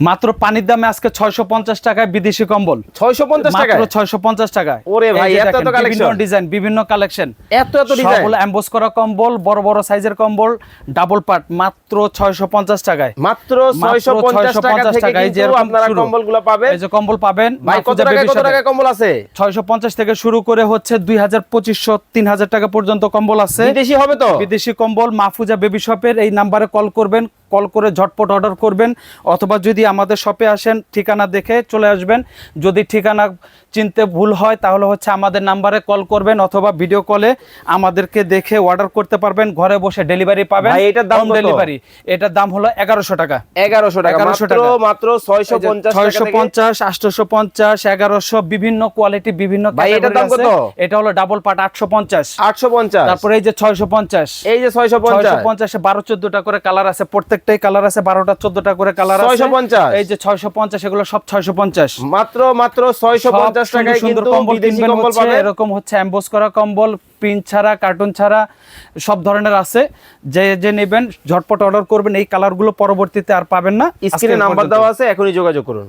মাত্র পানির দামে আজকে ছয়শো পঞ্চাশ টাকায় বিদেশি কম্বল। টাকা মাত্র টাকায়? ওরে ভাই, এত এত দেখেন, বিভিন্ন ডিজাইন বিভিন্ন কালেকশন এত এত ডিজাইন সবগুলো এমবোস করা কম্বল বড় বড় সাইজের কম্বল ডাবল পার্ট মাত্র ছয়শো পঞ্চাশ টাকায়। মাত্র মাত্র ছয়শো পঞ্চাশ টাকা থেকে কিন্তু আপনারা কম্বলগুলো পাবেন। এই যে কম্বল পাবেন ভাই কত টাকায় কত টাকায় কম্বল আছে? ছয়শো পঞ্চাশ থেকে শুরু করে হচ্ছে দুই হাজার পঁচিশশো তিন হাজার টাকা পর্যন্ত কম্বল আছে। বিদেশি হবে তো? বিদেশি কম্বল মাহফুজা বেবি শপের এই নাম্বারে কল করবেন। কল করে ঝটপট অর্ডার করবেন অথবা যদি আমাদের শপে আসেন ঠিকানা দেখে চলে আসবেন। যদি ঠিকানা চিনতে ভুল হয় তাহলে হচ্ছে আমাদের নাম্বারে কল করবেন অথবা ভিডিও কলে আমাদেরকে দেখে অর্ডার করতে পারবেন ঘরে বসে ডেলিভারি পাবেন এটার দাম ডেলিভারি এটার দাম হলো এগারোশো টাকা। এগারোশো টাকা 1100 টাকা। মাত্র ছয়শো পঞ্চাশ ছয়শো পঞ্চাশ আটশোশো পঞ্চাশ এগারোশো বিভিন্ন কোয়ালিটি বিভিন্ন। এটা হলো ডাবল পার্ট আটশো পঞ্চাশ আটশো পঞ্চাশ তারপরে এই যে ছয়শো পঞ্চাশ এই যে ছয়শো পঞ্চাশ পঞ্চাশে বারো চোদ্দটা করে কালার আছে প্রত্যেকটাই কালার আছে বারোটা চোদ্দটা করে কালার ছয়শো পঞ্চাশ। এই যে ছয়শো পঞ্চাশ এগুলো সব ছয়শো পঞ্চাশ। মাত্র মাত্র ছয়শো পঞ্চাশ টাকায় সুন্দর কম্বল কিনবেন এরকম হচ্ছে অ্যাম্বোস করা কম্বল প্রিন্ট ছাড়া কার্টুন ছাড়া সব ধরনের আছে। যে যে নেবেন ঝটপট অর্ডার করবেন এই কালারগুলো পরবর্তীতে আর পাবেন না। স্ক্রিনে নাম্বার দেওয়া আছে এখনই যোগাযোগ করুন।